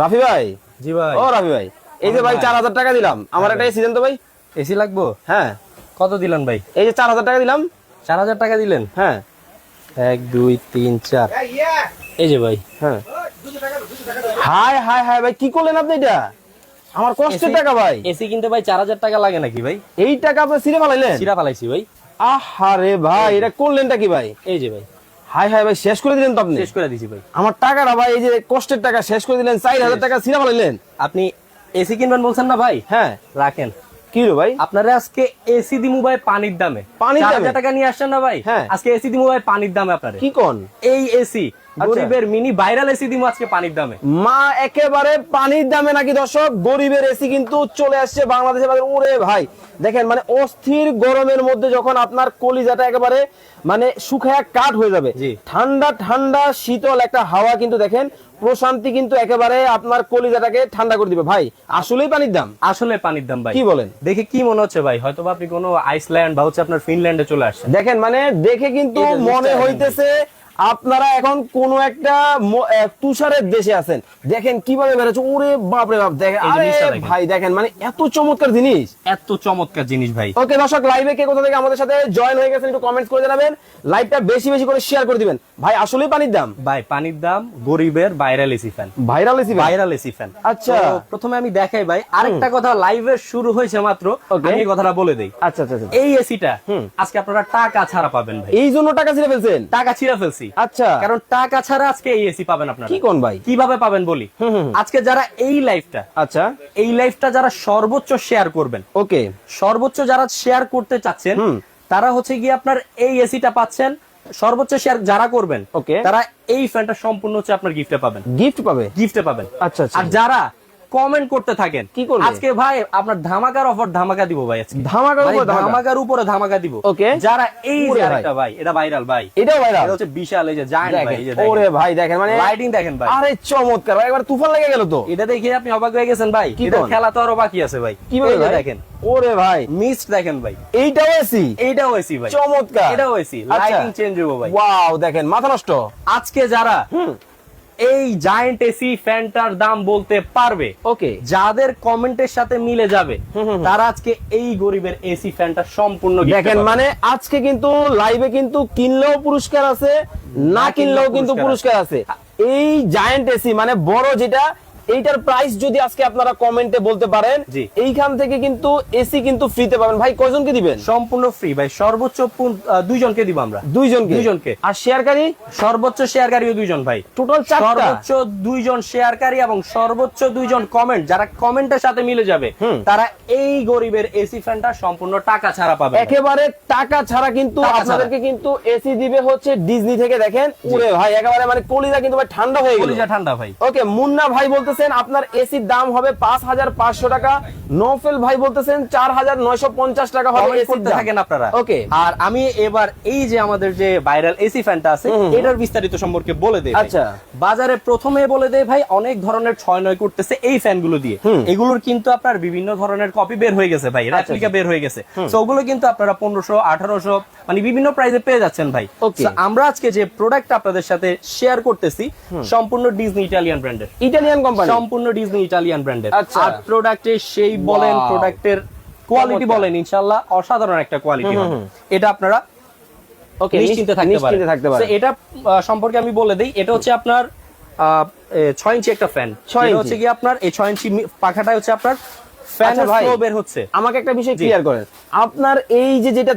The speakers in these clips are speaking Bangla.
রাফি ভাই? জি ভাই। ও রাফি ভাই এই যে ভাই চার হাজার টাকা দিলাম। আমার একটা এসি দেন তো ভাই। এসি লাগবো? হ্যাঁ। কত দিলেন ভাই? এই যে চার হাজার টাকা দিলাম। চার হাজার টাকা দিলেন? হ্যাঁ। এক দুই তিন চার। এই যে ভাই। হ্যাঁ। হাই হাই হাই ভাই কি করলেন আপনি এটা? আমার কষ্টের টাকা ভাই। এসি কিনতে ভাই চার হাজার টাকা লাগে নাকি ভাই? এই টাকা আপনি সিরে ফেলাইলেন চিরা ফালাইছি ভাই। আহারে ভাই এটা করলেনটা কি ভাই? এই যে ভাই। হাই হাই ভাই শেষ করে দিলেন তো আপনি? শেষ করে দিছি ভাই। আমার টাকাটা ভাই এই যে কষ্টের টাকা শেষ করে দিলেন চার হাজার টাকা সিনেমা নিলেন। আপনি এসি কিনবেন বলছেন না ভাই? হ্যাঁ। রাখেন। কি রে ভাই? আপনারা আজকে এসি দিমু ভাই পানির দামে। পানির দামে? টাকা নিয়ে আসছেন না ভাই? হ্যাঁ। আজকে এসি দিমু ভাই পানির দামে আপনারা কি কোন? এই এসি গরিবের মিনি ভাইরাল এসি দিমু আজকে পানির দামে। মা একেবারে পানির দামে নাকি দর্শক? গরিবের এসি কিন্তু চলে আসছে বাংলাদেশে। ওরে ভাই দেখেন মানে অস্থির গরমের মধ্যে যখন আপনার কলিজাটা একেবারে মানে শুকায়া কাঠ হয়ে যাবে। ঠান্ডা ঠান্ডা শীতল একটা হাওয়া কিন্তু দেখেন প্রশান্তি কিন্তু একেবারে আপনার কলিজাটাকে ঠান্ডা করে দিবে। ভাই আসলেই পানির দাম? আসলে পানির দাম ভাই। কি বলেন? দেখে কি মনে হচ্ছে ভাই? হয়তো আপনি কোনো আইসল্যান্ড বা হচ্ছে আপনার ফিনল্যান্ডে চলে আসছেন। দেখেন মানে দেখে কিন্তু মনে হইতেছে আপনারা এখন কোন একটা তুষারের দেশে আছেন। দেখেন কীভাবে বেরোচ্ছে ওরে বাপরে বাপ দেখেন। ভাই দেখেন মানে এত চমৎকার জিনিস। এত চমৎকার জিনিস ভাই। ওকে দর্শক লাইভে কে কোথা থেকে আমাদের সাথে জয়েন হয়ে গেছেন একটু কমেন্টস করে জানাবেন। লাইভটা বেশি বেশি করে শেয়ার করে দিবেন। ভাই আসলেই পানির দাম? ভাই পানির দাম গরিবের viral AC fan viral AC viral AC fan আচ্ছা। প্রথমে আমি দেখাই ভাই আরেকটা কথা লাইভে শুরু হয়েছে মাত্র আমি এই কথাটা বলে দেই। আচ্ছা আচ্ছা আচ্ছা। এই এসিটা আজকে আপনারা টাকা ছাড়া পাবেন ভাই। এই জন্য টাকা ছিঁড়ে ফেলছেন? টাকা ছিঁড়ে ফেলছি। আচ্ছা। কারণ টাকা ছাড়া আজকে এই এসি পাবেন আপনারা। কি কোন ভাই? কীভাবে পাবেন বলি। আজকে যারা এই লাইফটা আচ্ছা। এই লাইফটা যারা সর্বোচ্চ শেয়ার করবেন ওকে। সর্বোচ্চ যারা শেয়ার করতে চাচ্ছেন। তারা হচ্ছে গিয়ে আপনার এই এসিটা পাচ্ছেন সর্বোচ্চ শেয়ার যারা করবেন ওকে। তারা এই ফ্যানটা সম্পূর্ণ হচ্ছে আপনার গিফটে পাবেন। গিফট পাবে? গিফটে পাবেন। আচ্ছা, আচ্ছা। আর যারা কমেন্ট করতে থাকেন। কি করবে? আজকে ভাই আপনার ধামাকার অফার ধামাকা দিব ভাই আজকে। ধামাকার উপর ধামাকা? ধামাকার উপরে ধামাকা দিব। Okay. যারা এই যে ভাই। আরেকটা ভাই এটা ভাইরাল ভাই। এটাও ভাইরাল এটা হচ্ছে বিশাল এই যে জায়ান্ট ভাই এই যে ওরে ভাই দেখেন মানে লাইটিং দেখেন ভাই। আরে চমৎকার ভাই একবার তুফান লেগে গেল তো। এটা দেখে আপনি অবাক হয়ে গেছেন ভাই। কি এটা খেলা তো আরও বাকি আছে ভাই। কি ভাই? দেখেন। ওরে ভাই। মিস্ট দেখেন ভাই। এইটাও এসি এইটাও এসি ভাই। চমৎকার। এটাও এসি। লাইটিং চেঞ্জ হব ভাই। ওয়াও দেখেন মাথা নষ্ট। আজকে যারা এই জায়েন্ট এসি ফ্যানটার দাম বলতে পারবে। ওকে যাদের কমেন্টের সাথে মিলে যাবে তারা আজকে এই গরিবের এসি ফ্যানটা সম্পূর্ণ দেখেন মানে আজকে কিন্তু লাইভে কিন্তু কিনলেও পুরস্কার আছে না কিনলেও কিন্তু পুরস্কার আছে। এই জায়েন্ট এসি মানে বড় যেটা এইটার প্রাইস যদি আজকে আপনারা কমেন্টে বলতে পারেন এইখান থেকে কিন্তু এসি কিন্তু ফ্রিতে পাবেন। ভাই কয়জনকে দিবেন? সম্পূর্ণ ফ্রি ভাই। সর্বোচ্চ দুইজনকে দিব আমরা। দুইজনকে? দুইজনকে। আর শেয়ারকারী সর্বোচ্চ শেয়ারকারীও দুইজন ভাই। টোটাল চারটা? সর্বোচ্চ দুইজন শেয়ারকারী এবং সর্বোচ্চ দুইজন কমেন্ট যারা কমেন্টের সাথে মিলে যাবে তারা এই গরিবের এসি ফ্যানটা সম্পূর্ণ টাকা ছাড়া পাবে একেবারে টাকা ছাড়া কিন্তু আপনাদেরকে কিন্তু এসি দিবে হচ্ছে ডিজনি থেকে দেখেন? ওরে ভাই একেবারে মানে কলিজা কিন্তু ভাই ঠান্ডা হয়ে গেল। কলিজা ঠান্ডা ভাই। ওকে মুন্না ভাই বলতেছেন আপনার এসির দাম হবে পাঁচ হাজার পাঁচশো টাকা। নফেল ভাই বলতেছেন চার হাজার নয়শো পঞ্চাশ টাকা হবে করতে থাকেন আপনারা। ওকে। আর আমি এবার এই যে আমাদের যে ভাইরাল এসি ফ্যানটা আছে এটার বিস্তারিত সম্পর্কে বলে ভাই। আচ্ছা। বাজারে প্রথমে বলে দেয় ভাই অনেক ধরনের ছয় নয় করতেছে এই ফ্যানগুলো দিয়ে। এগুলোর কিন্তু আপনার বিভিন্ন ধরনের কপি বের হয়ে গেছে ভাই রেপ্লিকা বের হয়ে গেছে। তো ওগুলো কিন্তু আপনারা পনেরোশো আঠারোশো মানে বিভিন্ন প্রাইসে পেয়ে যাচ্ছেন ভাই. আমরা আজকে যে প্রোডাক্ট আপনাদের সাথে শেয়ার করতেছি সম্পূর্ণ ডিজনি ইটালিয়ান ব্র্যান্ডের ইটালিয়ান কোম্পানি সম্পূর্ণ ডিজনি ইটালিয়ান ব্র্যান্ডের। আর প্রোডাক্টের সেই বলেন প্রোডাক্টের কোয়ালিটি বলেন ইনশাআল্লাহ অসাধারণ একটা কোয়ালিটি এটা আপনারা ওকে নিশ্চিন্তে থাকতে পারেন। এটা সম্পর্কে আমি বলে দেই এটা হচ্ছে আপনার ছয় ইঞ্চি একটা ফ্যান ছয়। হচ্ছে কি আপনার এই ছয় ইঞ্চি পাখাটা হচ্ছে আপনার ফ্যানের আচ্ছা ফ্লো বের হচ্ছে। আমাকে একটা বিষয় ক্লিয়ার করেন। আপনার এই যে যেটা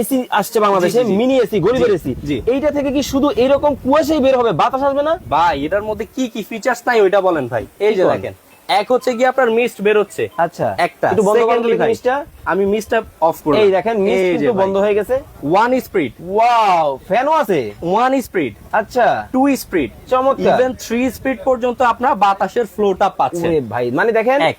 এসি আসছে বাংলাদেশে। মিনি এসি গরিবের এসি এইটা থেকে কি শুধু এরকম কুয়াশাই বের হবে বাতাস আসবে না? ভাই এটার মধ্যে কি কি ফিচার্স নাই ওইটা বলেন ভাই। এই যে দেখেন এক হচ্ছে কি আপনার মিস্ট বের হচ্ছে। আচ্ছা একটা। একটু বন্ধ করেন Secondly তো ভাই, আমি মিস্টটা অফ করব এই দেখেন মিস কিন্তু বন্ধ হয়ে গেছে। ওয়ান স্পিড ওয়াও ফ্যানও আছে। ওয়ান স্পিড আচ্ছা। টু স্পিড চমৎকার। ইভেন থ্রি স্পিড পর্যন্ত আপনার বাতাসের ফ্লোটা পাচ্ছেন ভাই মানে দেখেন এক।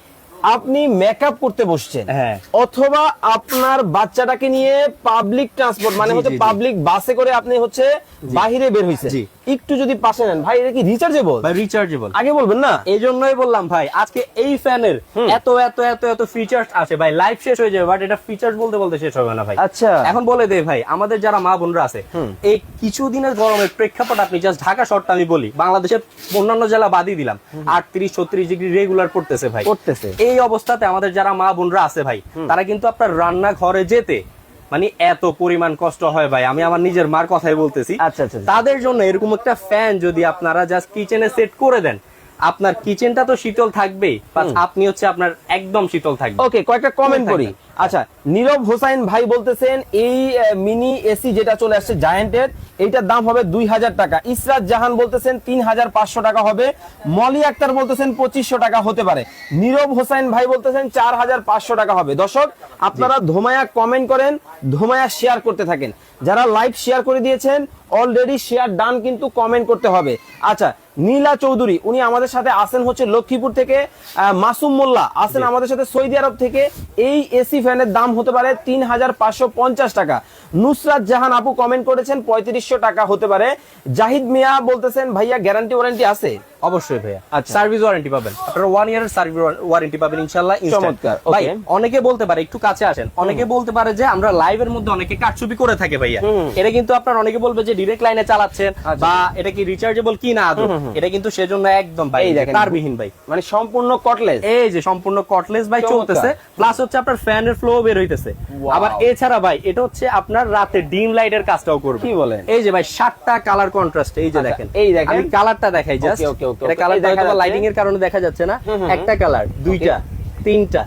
আপনি মেকআপ করতে বসছেন হ্যাঁ। অথবা আপনার বাচ্চাটাকে নিয়ে পাবলিক ট্রান্সপোর্ট মানে হচ্ছে। পাবলিক বাসে করে আপনি হচ্ছে বাহিরে বের হইছে জি। একটু যদি পাশে নেন ভাই এটা কি রিচার্জেবল ভাই রিচার্জেবল আগে বলবেন না? এই জন্যই বললাম ভাই আজকে এই ফ্যানের এত এত এত এত ফিচার্স আছে ভাই লাইভ শেষ হয়ে যাবে বাট এটা ফিচার্স বলতে বলতে শেষ হবে না ভাই। আচ্ছা। এখন বলে দে ভাই আমাদের যারা মা বোনরা আছে এই কিছুদিনের গরমের প্রেক্ষাপট আপনি জাস্ট ঢাকা শহরটা আমি বলি বাংলাদেশের অন্যান্য জেলা বাদই দিলাম আটত্রিশ ছত্রিশ ডিগ্রি রেগুলার পড়তেছে ভাই। পড়তেছে। এই অবস্থাতে আমাদের যারা মা বোনরা আছে ভাই তারা কিন্তু আপনার রান্না ঘরে যেতে মানে এত পরিমাণ কষ্ট হয় ভাই আমি আমার নিজের মার কথাই বলতেছি আচ্ছা, আচ্ছা, আচ্ছা। তাদের জন্য এরকম একটা ফ্যান যদি আপনারা জাস্ট কিচেনে সেট করে দেন আপনার কিচেনটা তো শীতল plus আপনি হচ্ছে আপনার একদম শীতল থাকবে ওকে কয়েকটা কমেন্ট করি। আচ্ছা নীরব হোসাইন ভাই বলতেছেন এই মিনি এসি যেটা চলে আসছে জায়ান্টের এইটার দাম হবে দুই হাজার টাকা। ইসরাত জাহান বলতেছেন তিন হাজার পাঁচশো টাকা হবে। মলি আক্তার বলতেছেন পঁচিশশো টাকা হতে পারে। নীরব হোসাইন ভাই বলতেছেন চার হাজার পাঁচশো টাকা হবে। দর্শক আপনারা ধোমায়া কমেন্ট করেন ধোমায়া শেয়ার করতে থাকেন। যারা লাইভ শেয়ার করে দিয়েছেন অলরেডি শেয়ার ডান কিন্তু কমেন্ট করতে হবে। আচ্ছা নীলা চৌধুরী উনি আমাদের সাথে আসেন হচ্ছে লক্ষ্মীপুর থেকে মাসুম মোল্লা আসেন আমাদের সাথে সৌদি আরব থেকে। এই এসি ফ্যানের দাম হতে পারে তিন হাজার পাঁচশো পঞ্চাশ টাকা। নুসরাত জাহান আপু কমেন্ট করেছেন পঁয়ত্রিশশো টাকা হতে পারে। জাহিদ মিয়া বলতেছেন ভাইয়া গ্যারান্টি ওয়ারেন্টি আছে? অবশ্যই ভাইয়া। আচ্ছা। সার্ভিস ওয়ারেন্টি পাবেন। আপনারা ওয়ান ইয়ারের সার্ভিস ওয়ারেন্টি পাবেন ইনশাআল্লাহ instant। চমৎকার, ভাই অনেকে বলতে পারে একটু কাছে আসেন। অনেকে বলতে পারে যে আমরা লাইভের মধ্যে অনেকে কাটছুপি করে থাকে ভাইয়া। এটা কিন্তু আপনার অনেকে বলবে যে ডিরেক্ট লাইনে চালাচ্ছেন আচ্ছা। বা এটা কি রিচার্জেবল কি না এটা কিন্তু সেজন্য একদম ভাই। তারবিহীন ভাই। মানে সম্পূর্ণ কটলেস এই যে সম্পূর্ণ কটলেস ভাই চলতেছে প্লাস হচ্ছে আপনার ফ্যানের ফ্লো বের হইতেছে। আবার এছাড়া ভাই এটা হচ্ছে আপনার রাতে ডিম লাইটের কাজটাও করবে। কি বলেন? এই যে ভাই সাতটা কালার কন্ট্রাস্ট এই যে আচ্ছা, দেখেন। এই দেখেন। আমি কালারটা দেখাই জাস্ট okay, okay, এটা okay. কালার দেখা যাচ্ছে। লাইটিং এর কারণে দেখা যাচ্ছে না। একটা কালার দুইটা তিনটা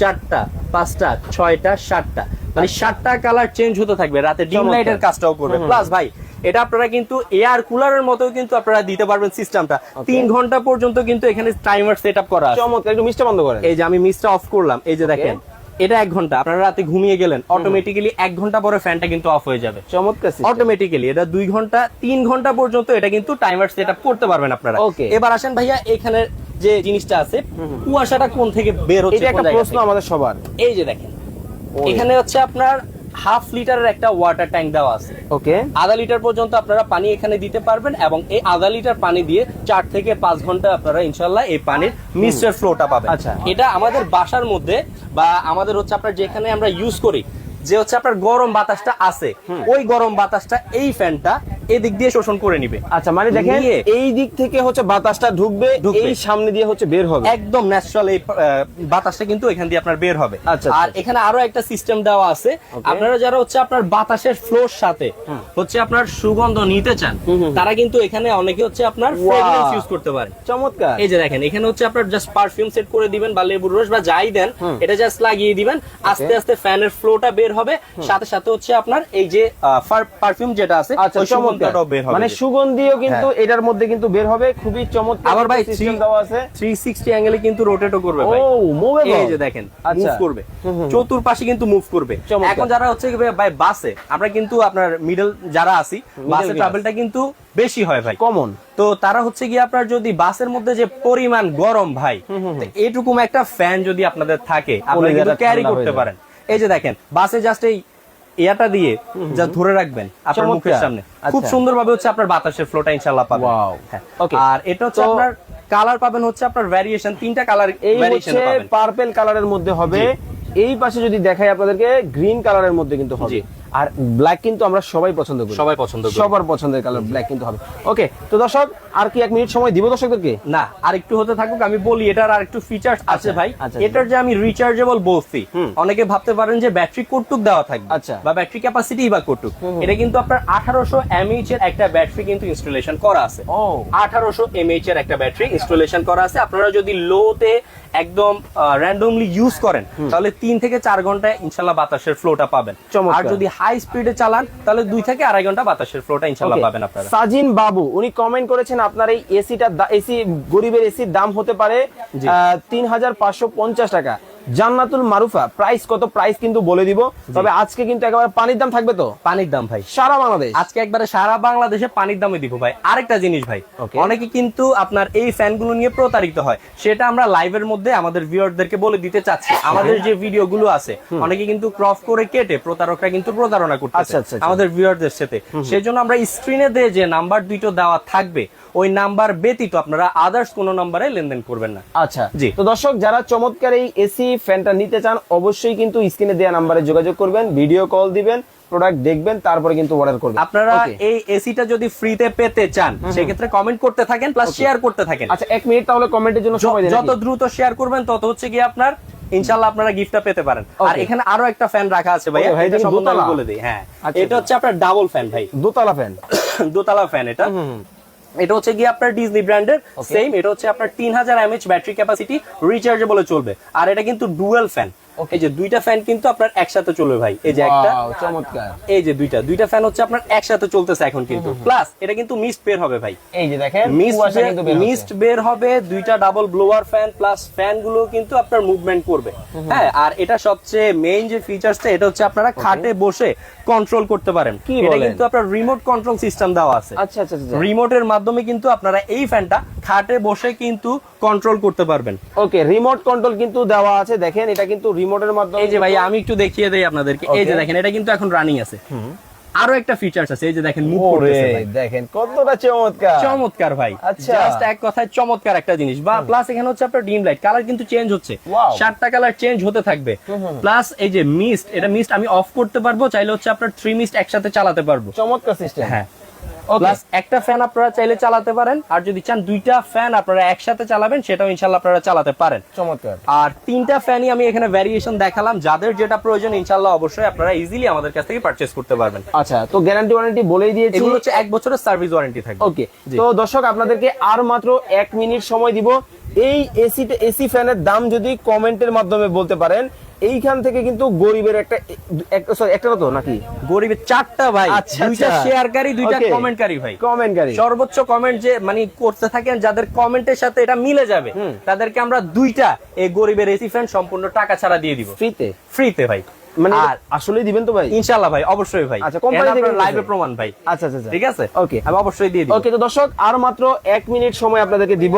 চারটা পাঁচটা ছয়টা সাতটা। মানে সাতটা কালার চেঞ্জ হতে থাকবে রাতে ডিম। লাইটের কাজটাও করবে। প্লাস ভাই এটা আপনারা কিন্তু এয়ার কুলারের মতো কিন্তু আপনারা দিতে পারবেন সিস্টেমটা। তিন ঘণ্টা পর্যন্ত কিন্তু এখানে টাইমার সেট আপ করা আছে। চমৎকার একটু মিষ্টি বন্ধ করেন। এই যে আমি মিস্টার অফ করলাম এই যে দেখেন এটা এক ঘণ্টা আপনারা রাতে ঘুমিয়ে গেলেন অটোমেটিক্যালি এক ঘণ্টা পরে ফ্যানটা কিন্তু অফ হয়ে যাবে। চমৎকার। অটোমেটিক্যালি এটা দুই ঘণ্টা তিন ঘণ্টা পর্যন্ত এটা কিন্তু টাইমার সেট আপ করতে পারবেন আপনারা। ওকে এবার আসেন ভাইয়া এখানে যে জিনিসটা আছে কুয়াশাটা কোন থেকে বের হচ্ছে এটা একটা প্রশ্ন আমাদের সবার। এই যে দেখেন এখানে হচ্ছে আপনার হাফ লিটারের একটা ওয়াটার ট্যাঙ্ক দেওয়া আছে। ওকে আধা লিটার পর্যন্ত আপনারা পানি এখানে দিতে পারবেন এবং এই আধা লিটার পানি দিয়ে চার থেকে পাঁচ ঘণ্টা আপনারা ইনশাল্লাহ এই পানির মিস্টার ফ্লোটা পাবেন। আচ্ছা। এটা আমাদের বাসার মধ্যে বা আমাদের হচ্ছে আপনার যেখানে আমরা ইউজ করি যে হচ্ছে আপনার গরম বাতাসটা আছে ওই গরম বাতাসটা এই ফ্যানটা এদিক দিয়ে শোষণ করে নিবে। আচ্ছা মানে দেখেন এই দিক থেকে হচ্ছে বাতাসটা ঢুকবে। এই সামনে দিয়ে হচ্ছে বের হবে। একদম ন্যাচারাল এই বাতাসটা কিন্তু এখান দিয়ে আপনার বের হবে। আচ্ছা, আর আচ্ছা। এখানে আরও একটা সিস্টেম দেওয়া আছে। আপনারা যারা হচ্ছে আপনার বাতাসের ফ্লোর সাথে হচ্ছে আপনার সুগন্ধ নিতে চান তারা কিন্তু এখানে অনেকে হচ্ছে আপনার. ফ্রেগরেন্স ইউজ করতে পারে। চমৎকার। এই যে দেখেন এখানে হচ্ছে আপনার জাস্ট পারফিউম সেট করে দিবেন বা লেবুর রস বা যাই দেন এটা জাস্ট লাগিয়ে দিবেন। আস্তে আস্তে ফ্যানের ফ্লোটা বের হবে। সাথে সাথে হচ্ছে আপনার এই যে পারফিউম যেটা আছে আচ্ছা ওই চমৎকার সুগন্ধটাও বের হবে মানে সুগন্ধিও কিন্তু এটার মধ্যে কিন্তু বের হবে। খুবই চমৎকার আবার ভাই সিস্টেম দেওয়া আছে। 360 অ্যাঙ্গেলে কিন্তু রোটেটও করবে ভাই। ও মুভেবল এই যে দেখেন আচ্ছা। মুভ করবে। চতুর্পাশে কিন্তু মুভ করবে। এখন যারা হচ্ছে ভাই- বাসে আমরা কিন্তু আপনার মিডল যারা আছি বাসে। ট্রাভেলটা কিন্তু বেশি হয় ভাই। কমন তো তারা হচ্ছে কি আপনার যদি বাসের মধ্যে যে পরিমাণ গরম ভাই তো এরকম একটা ফ্যান যদি আপনাদের থাকে আপনারা কিন্তু ক্যারি করতে পারেন। এই যে দেখেন বাসে জাস্ট এই ইয়াটা দিয়ে যা ধরে রাখবেন আপনার মুখের সামনে। খুব সুন্দর সুন্দরভাবে হচ্ছে আপনার বাতাসের ফ্লোটা ইনশাআল্লাহ পাবেন। ওয়াও হ্যাঁ। Okay. আর এটা হচ্ছে আপনার কালার পাবেন হচ্ছে আপনার ভ্যারিয়েশন তিনটা কালার এই হচ্ছে পার্পল কালারের মধ্যে হবে। এই পাশে যদি দেখাই আপনাদেরকে গ্রিন কালারের মধ্যে কিন্তু হবে। আর ব্ল্যাক কিন্তু আমরা সবাই পছন্দ করি। সবাই পছন্দ করে। সবার পছন্দের কালার ব্ল্যাক কিন্তু হবে। ওকে তো দর্শক আর কি এক মিনিট সময় দিব দর্শকদেরকে? না আর একটু হতে থাকুক আমি বলি এটার আর একটু ফিচার্স আছে আচ্ছা, ভাই। আচ্ছা, এটার যে আমি রিচার্জেবল বলছি অনেকে ভাবতে পারেন যে ব্যাটারি কটুক দেওয়া থাকবে আচ্ছা। বা ব্যাটারি ক্যাপাসিটি বা কটুক এটা কিন্তু আপনার আঠারোশো এমএইচ এর একটা ব্যাটারি কিন্তু ইনস্টলেশন করা আছে। আঠারোশো এমএইচ এর একটা ব্যাটারি ইনস্টলেশন করা আছে। আপনারা যদি লোতে একদম র্যান্ডমলি ইউজ করেন তাহলে তিন থেকে চার ঘন্টায় ইনশাল্লাহ বাতাসের ফ্লোটা পাবেন। আর যদি হাই স্পিডে চালান তাহলে দুই থেকে আড়াই ঘণ্টা বাতাসের ফ্লোটা ইনশাল্লাহ পাবেন আপনারা। সাজিন বাবু উনি কমেন্ট করেছেন আপনার এই এসিটা এসি গরিবের এসির দাম হতে পারে। তিন হাজার পাঁচশো পঞ্চাশ টাকা। জান্নাতুল মারুফা প্রাইস কত প্রাইস কিন্তু বলে দিব। তবে আজকে কিন্তু একেবারে পানির দাম থাকবে তো? পানির দাম ভাই। সারা বাংলাদেশ? আজকে একবারে সারা বাংলাদেশে পানির দামে দিব ভাই। আরেকটা জিনিস ভাই অনেকে কিন্তু আপনার এই ফ্যানগুলো নিয়ে প্রতারিত হয়। সেটা আমরা লাইভের মধ্যে আমাদের ভিউয়ারদেরকে বলে দিতে চাচ্ছি। আমাদের যে ভিডিওগুলো আছে অনেকে কিন্তু ক্রস করে কেটে প্রতারকরা কিন্তু প্রতারণা আচ্ছা, করতেছে আচ্ছা, আচ্ছা। আমাদের ভিউয়ারদের সাথে। সেজন্য আমরা স্ক্রিনে দিয়ে যে নাম্বার দুইটো দেওয়া থাকবে ওই নাম্বার ব্যতীত আপনারা আদার্স কোনো নাম্বারে লেনদেন করবেন না। আচ্ছা জি। তো দর্শক যারা চমৎকার এই এসি ফ্যানটা নিতে চান অবশ্যই কিন্তু স্ক্রিনে দেওয়া নাম্বারে যোগাযোগ করবেন ভিডিও কল দিবেন প্রোডাক্ট দেখবেন তারপরে কিন্তু অর্ডার করবেন। আপনারা. এই এসিটা যদি ফ্রিতে পেতে চান সেক্ষেত্রে কমেন্ট করতে থাকেন প্লাস শেয়ার করতে থাকেন। আচ্ছা এক মিনিট তাহলে কমেন্টের জন্য সময় দেন যত দ্রুত শেয়ার করবেন তত হচ্ছে কি আপনার ইনশাল্লাহ আপনারা গিফটটা পেতে পারেন। আর এখানে আরও একটা ফ্যান রাখা আছে ভাই ভাই, এটা সম্বন্ধে বলে দিই হ্যাঁ। আচ্ছা, এটা হচ্ছে আপনার ডাবল ফ্যান ভাই। দোতলা ফ্যান দোতলা ফ্যান এটা। এটা হচ্ছে গিয়ে আপনার ডিজনি ব্র্যান্ডের সেম এটা হচ্ছে আপনার তিন হাজার এমএচ ব্যাটারি ক্যাপাসিটি রিচার্জেবল চলবে। আর এটা কিন্তু ডুয়েল ফ্যান এই যে দুইটা ফ্যান কিন্তু আপনার একসাথে চলবে ভাই। এই যে একটা চমৎকার। এই যে দুইটা দুইটা ফ্যান হচ্ছে আপনার একসাথে চলতেছে এখন কিন্তু। প্লাস এটা কিন্তু মিস্ট পের হবে ভাই। এই যে দেখেন বের মিস্ট বের হবে দুইটা ডাবল ব্লোয়ার ফ্যান প্লাস ফ্যানগুলো কিন্তু আপনার মুভমেন্ট করবে। হ্যাঁ আর এটা সবচেয়ে মেইন যে ফিচারসটা এটা হচ্ছে আপনারা খাটে বসে কন্ট্রোল করতে পারেন। এটা? কিন্তু আপনার রিমোট কন্ট্রোল সিস্টেম দেওয়া আছে। আচ্ছা আচ্ছা আচ্ছা রিমোটের মাধ্যমে কিন্তু আপনারা এই ফ্যানটা খাটে বসে কিন্তু কন্ট্রোল করতে পারবেন। ওকে রিমোট কন্ট্রোল কিন্তু দেওয়া আছে দেখেন এটা কিন্তু রিমোটের মাধ্যমে এই যে ভাই আমি একটু দেখিয়ে দেই আপনাদেরকে। এই যে দেখেন এটা কিন্তু এখন রানিং আছে। আরও একটা ফিচারস আছে এই যে দেখেন মুভ করে করতেছে ভাই। দেখেন কতটা চমৎকার। চমৎকার ভাই। আচ্ছা। জাস্ট এক কথায় চমৎকার একটা জিনিস। বা প্লাস এখানে হচ্ছে আপনার ডিম লাইট কালার কিন্তু চেঞ্জ হচ্ছে। সাতটা কালার চেঞ্জ হতে থাকবে। প্লাস এই যে মিস্ট এটা মিস্ট আমি অফ করতে পারব চাইলে হচ্ছে আপনার থ্রি মিস্ট একসাথে চালাতে পারব। চমৎকার সিস্টেম হ্যাঁ। প্লাস একটা ফ্যান আপনারা চাইলে চালাতে পারেন। আর যদি চান দুইটা ফ্যান আপনারা একসাথে চালাবেন সেটাও ইনশাল্লাহ আপনারা চালাতে পারেন। চমৎকার। আর তিনটা ফ্যানই আমি এখানে ভ্যারিয়েশন দেখালাম। যাদের যেটা প্রয়োজন ইনশাল্লাহ অবশ্যই আপনারা ইজিলি আমাদের কাছ থেকে পারচেজ করতে পারবেন। আচ্ছা তো গ্যারান্টি ওয়ারেন্টি বলেই দিয়েছি। এগুলো হচ্ছে এক বছরের সার্ভিস ওয়ারেন্টি থাকবে। ওকে তো দর্শক আপনাদেরকে আর মাত্র এক মিনিট সময় দিব। এই এসি এসি ফ্যানের দাম যদি কমেন্টের মাধ্যমে বলতে পারেন এইখান থেকে কিন্তু গরিবের একটা সরি একটা তো নাকি? গরিবের চারটা ভাই। আচ্ছা, দুইটা আচ্ছা। শেয়ারকারী দুইটা. কমেন্টকারী ভাই। কমেন্টকারী সর্বোচ্চ কমেন্ট যে মানে করতে থাকেন যাদের কমেন্টের সাথে এটা মিলে যাবে তাদেরকে আমরা দুইটা এই গরিবের এসি ফ্যান সম্পূর্ণ টাকা ছাড়া দিয়ে দিব। ফ্রিতে ফ্রিতে ভাই। মানে আসলেই দিবেন তো ভাই? ইনশাল্লাহ ভাই অবশ্যই ভাই। আচ্ছা, company থেকে লাইভে প্রমাণ ভাই। আচ্ছা আচ্ছা আচ্ছা। ঠিক আছে? ওকে আমি অবশ্যই দিয়ে দিব। ওকে তো দর্শক আর মাত্র এক মিনিট সময় আপনাদেরকে দিব।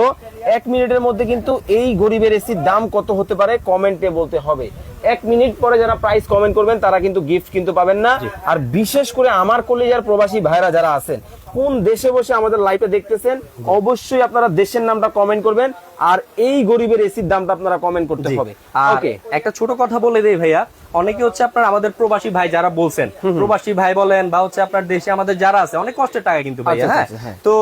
এক মিনিটের মধ্যে কিন্তু এই গরিবের এসির দাম কত হতে পারে কমেন্টে বলতে হবে। এক মিনিট পরে যারা প্রাইস কমেন্ট করবেন তারা কিন্তু গিফট কিন্তু পাবেন না। আর বিশেষ করে আমার কলেজের প্রবাসী ভাইরা যারা আছেন কোন দেশে বসে আমাদের লাইভে দেখতেছেন অবশ্যই আপনারা দেশের নামটা কমেন্ট করবেন আর এই গরিবের এসির দামটা আপনারা কমেন্ট করতে হবে। ওকে একটা ছোট কথা বলে দেই ভাইয়া অনেকে হচ্ছে আপনার আমাদের প্রবাসী ভাই যারা বলছেন প্রবাসী ভাই বলেন বা হচ্ছে আপনার দেশে আমাদের যারা আছে অনেক কষ্টের টাকা কিন্তু ভাইয়া আচ্ছা, হ্যাঁ? আচ্ছা, হ্যাঁ। তো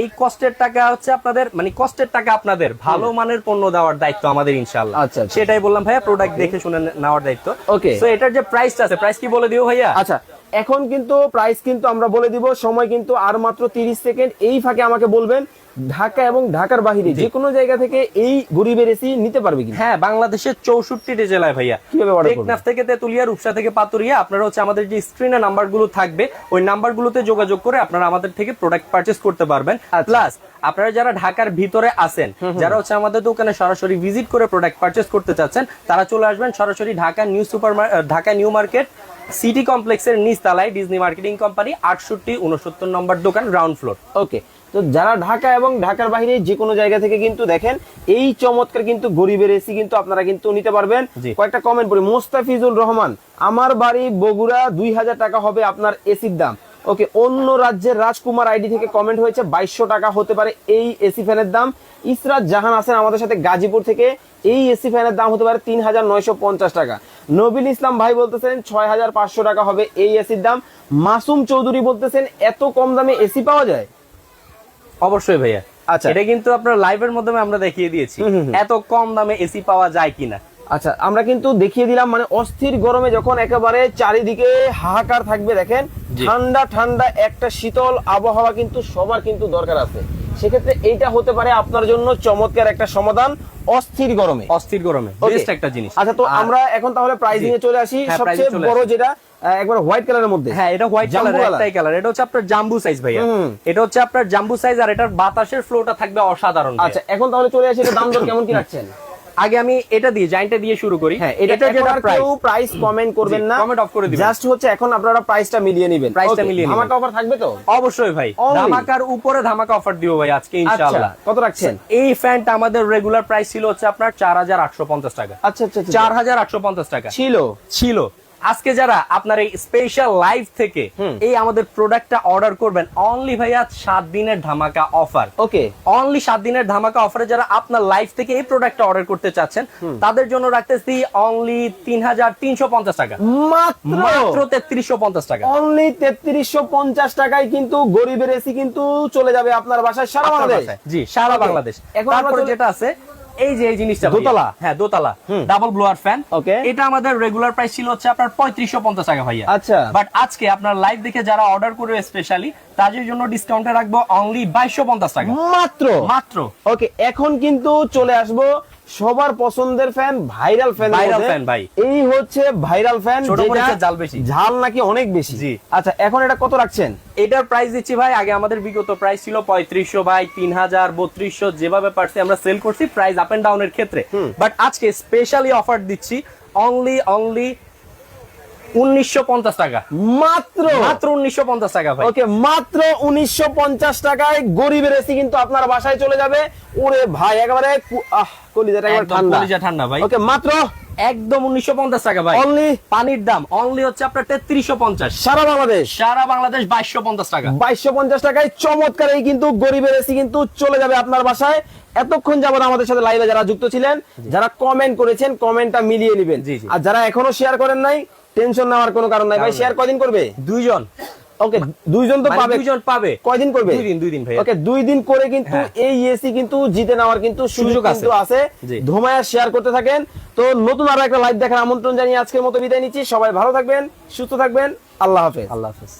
এই কষ্টের টাকা হচ্ছে আপনাদের মানে কষ্টের টাকা আপনাদের ভালো মানের পণ্য দেওয়ার দায়িত্ব আমাদের ইনশাল্লাহ আচ্ছা, আচ্ছা। সেটাই বললাম ভাইয়া প্রোডাক্ট দেখে শুনে নেওয়ার দায়িত্ব। ওকে তো এটার যে প্রাইসটা আছে প্রাইস কি বলে দিও ভাইয়া? আচ্ছা এখন কিন্তু প্রাইস কিন্তু আমরা বলে দিব, সময় কিন্তু আর মাত্র তিরিশ সেকেন্ড। এই ফাঁকে আমাকে বলবেন ঢাকা এবং ঢাকার বাহিরে যে কোনো জায়গা থেকে এই গরিবের এসি নিতে পারবে কি হ্যাঁ বাংলাদেশের চৌষট্টিটি জেলায় ভাইয়া। কীভাবে টেকনাফ থেকে তেতুলিয়া রূপসা থেকে পাতুরিয়া আপনারা হচ্ছে আমাদের যে স্ক্রিনে নাম্বারগুলো থাকবে ওই নাম্বার গুলোতে যোগাযোগ করে আপনারা আমাদের থেকে প্রোডাক্ট পারচেজ করতে পারবেন। আচ্ছা। প্লাস আপনারা যারা ঢাকার ভিতরে আছেন যারা হচ্ছে আমাদের দোকানে সরাসরি ভিজিট করে প্রোডাক্ট পারচেজ করতে চাচ্ছেন তারা চলে আসবেন সরাসরি Dhaka new super Dhaka new market city কমপ্লেক্সের নিচ নিচতলায় ডিজনি মার্কেটিং কোম্পানি আটষট্টি উনসত্তর নম্বর দোকান গ্রাউন্ড ফ্লোর ওকে তো যারা ঢাকা এবং ঢাকার বাইরে যে কোনো জায়গা থেকে কিন্তু দেখেন এই চমৎকার কিন্তু গরিবের এসি কিন্তু আপনারা কিন্তু নিতে পারবেন। কয়েকটা কমেন্ট পড়ি। মোস্তাফিজুল রহমান আমার বাড়ি বগুড়া দুই হাজার টাকা হবে আপনার এসির দাম। ওকে অন্য রাজ্যের রাজকুমার আইডি থেকে কমেন্ট হয়েছে বাইশশো টাকা হতে পারে এই এসি ফ্যানের দাম। ইসরাত জাহান আছেন আমাদের সাথে গাজীপুর থেকে এই এসি ফ্যানের দাম হতে পারে তিন হাজার নয়শো পঞ্চাশ টাকা। নবিল ইসলাম ভাই বলতেছেন ছয় হাজার পাঁচশো টাকা হবে এই এসির দাম। মাসুম চৌধুরী বলতেছেন এত কম দামে এসি পাওয়া যায়? অবশ্যই ভাইয়া। আচ্ছা। এটা কিন্তু আপনার লাইভের মাধ্যমে আমরা দেখিয়ে দিয়েছি। এত কম দামে এসি পাওয়া যায় কিনা। আচ্ছা আমরা কিন্তু দেখিয়ে দিলাম মানে অস্থির গরমে যখন একেবারে চারিদিকে হাহাকার থাকবে দেখেন ঠান্ডা ঠান্ডা একটা শীতল আবহাওয়া কিন্তু সবার কিন্তু দরকার আছে। সেক্ষেত্রে এইটা হতে পারে আপনার জন্য চমৎকার একটা সমাধান অস্থির গরমে। অস্থির গরমে বেস্ট একটা জিনিস। আচ্ছা তো আমরা এখন তাহলে প্রাইজিং এ চলে আসি। হ্যাঁ, সবচেয়ে বড় যেটা একবার হোয়াইট কালারের মধ্যে। হ্যাঁ এটা হোয়াইট কালার। একটাই কালার এটা হচ্ছে আপনার জাম্বু সাইজ ভাইয়া। এটা হচ্ছে আপনার জাম্বু সাইজ আর এটার বাতাসের ফ্লোটা থাকবে অসাধারণ আচ্ছা এখন তাহলে চলে আসি এটা দাম দর কেমন কি রাখছেন? আগে আমি এটা দিয়ে জাইন্টটা দিয়ে শুরু করি। হ্যাঁ এটা যেটা প্রাইস কেউ প্রাইস কমেন্ট করবেন না। comment off করে দিবেন। জাস্ট হচ্ছে এখন আপনারা প্রাইসটা মিলিয়ে নেবেন। Price টা Okay, মিলিয়ে নিবেন। ধামাকা অফার থাকবে তো? অবশ্যই ভাই। ধামাকার উপরে ধামাকা অফার দিব ভাই আজকে আচ্ছা ইনশাআল্লাহ। কত রাখছেন? এই ফ্যানটা আমাদের রেগুলার প্রাইস ছিল হচ্ছে আপনার চার হাজার আটশো পঞ্চাশ টাকা। আচ্ছা আচ্ছা আচ্ছা। চার হাজার আটশো পঞ্চাশ টাকা। ছিল? ছিল। আজকে যারা আপনার এই স্পেশাল লাইভ থেকে এই আমাদের প্রোডাক্টটা অর্ডার করবেন অনলি ভাইয়া সাত দিনের ধামাকা অফার ওকে। অনলি সাত দিনের ধামাকা অফারে যারা আপনার লাইফ থেকে এই প্রোডাক্টটা অর্ডার করতে চাচ্ছেন তাদের জন্য রাখতেছি অনলি তিন হাজার তিনশো পঞ্চাশ টাকা। মাত্র? মাত্র তেত্রিশশো পঞ্চাশ টাকা। অনলি তেত্রিশশো পঞ্চাশ টাকায় কিন্তু গরিবের এসি কিন্তু চলে যাবে আপনার বাসায় সারা বাংলাদেশ। জি সারা বাংলাদেশ। এখন তারপরে যেটা আছে এই যে এই জিনিসটা দোতলা? হ্যাঁ দোতলা। ডাবল ব্লোয়ার ফ্যান ওকে এটা আমাদের রেগুলার প্রাইস ছিল হচ্ছে আপনার পঁয়ত্রিশশো পঞ্চাশ টাকা ভাইয়া। আচ্ছা। বাট আজকে আপনার লাইভ দেখে যারা অর্ডার করবে স্পেশালি তাদের জন্য ডিসকাউন্টে রাখব অনলি বাইশশো পঞ্চাশ টাকা। মাত্র? মাত্র। ওকে এখন কিন্তু চলে আসব সবার পছন্দের fan viral fan viral fan ভাই। এই হচ্ছে ভাইরাল ফ্যান যেটা ঝাল বেশি। ঝাল নাকি অনেক বেশি জি। আচ্ছা এখন এটা কত রাখছেন এটার প্রাইস দিচ্ছি ভাই আগে আমাদের বিগত প্রাইস ছিল পঁয়ত্রিশশো ভাই তিন হাজার বত্রিশশো যেভাবে পারছি আমরা সেল করছি প্রাইস আপ এন্ড ডাউনের ক্ষেত্রে বাট আজকে স্পেশালি অফার দিচ্ছি অনলি অনলি উনিশশো পঞ্চাশ টাকা। মাত্র? মাত্র উনিশশো পঞ্চাশ টাকা ভাই। ওকে মাত্র উনিশশো পঞ্চাশ টাকায় গরিবের এসি কিন্তু আপনার বাসায় চলে যাবে। ওরে ভাই একেবারে কলিজাটা একবার ঠান্ডা। কলিজা ঠান্ডা ভাই। ওকে মাত্র? একদম উনিশশো পঞ্চাশ টাকা ভাই। অনলি পানির দাম অনলি হচ্ছে আপনার তেত্রিশশো পঞ্চাশ। সারা বাংলাদেশ? সারা বাংলাদেশ বাইশশো পঞ্চাশ টাকা। বাইশশো পঞ্চাশ টাকায় চমৎকার এই কিন্তু গরিবের এসি কিন্তু চলে যাবে আপনার বাসায়। এতক্ষণ যাবত আমাদের সাথে লাইভে যারা যুক্ত ছিলেন যারা কমেন্ট করেছেন কমেন্টটা মিলিয়ে নেবেন। আর যারা এখনও শেয়ার করেন নাই টেনশন নেওয়ার কোনো কারণ নাই। ভাই শেয়ার কয়দিন করবে? দুইজন। ওকে দুইজন তো মানে পাবে। দুইজন পাবে। কয়দিন করবে? দুই দিন দুই দিন ভাই ওকে দুই দিন করে কিন্তু হ্যাঁ। এই এসি কিন্তু জিতে নেওয়ার কিন্তু সুযোগ। কিন্তু আছে। ধুমায়া শেয়ার করতে থাকেন। তো নতুন আরও একটা লাইভ দেখার আমন্ত্রণ জানিয়ে আজকের মতো বিদায় নিচ্ছি। সবাই ভালো থাকবেন সুস্থ থাকবেন। আল্লাহ হাফেজ। আল্লাহ হাফেজ।